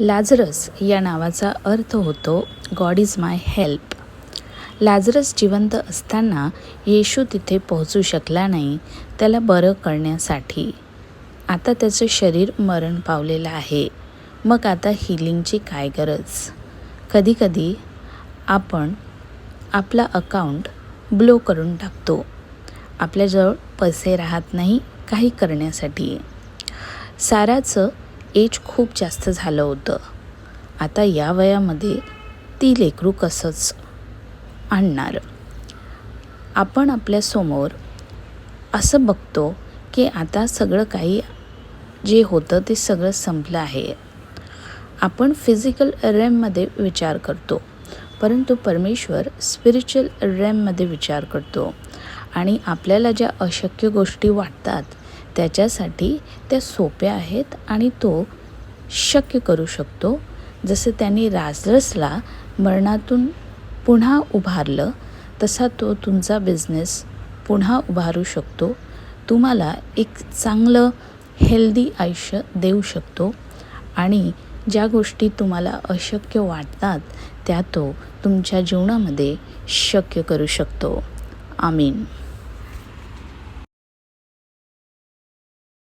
Lazarus या नावाचा अर्थ होतो God is my help Lazarus जिवंत असताना येशू तिथे पोहोचू शकला नाही त्याला बरं करण्यासाठी. आता त्याचं शरीर मरण पावलेलं आहे. मग आता हिलिंगची काय गरज? कधीकधी आपण आपला अकाउंट ब्लो करून टाकतो. आपल्याजवळ पैसे राहत नाही काही करण्यासाठी. साराचं एज खूप जास्त झालं होतं. आता या वयामध्ये ती लेकरू कसंच आणणार? आपण आपल्यासमोर असं बघतो की आता सगळं काही जे होतं ते सगळं संपलं आहे. आपण फिजिकल रॅममध्ये विचार करतो परंतु परमेश्वर स्पिरिच्युअल रॅममध्ये विचार करतो. आणि आपल्याला ज्या अशक्य गोष्टी वाटतात त्याच्यासाठी त्या सोप्या आहेत आणि तो शक्य करू शकतो. जसं त्यांनी राजरसला मरणातून पुन्हा उभारलं तसा तो तुमचा बिझनेस पुन्हा उभारू शकतो. तुम्हाला एक चांगलं हेल्दी आयुष्य देऊ शकतो आणि ज्या गोष्टी तुम्हाला अशक्य वाटतात त्या तो तुमच्या जीवनामध्ये शक्य करू शकतो. आमीन.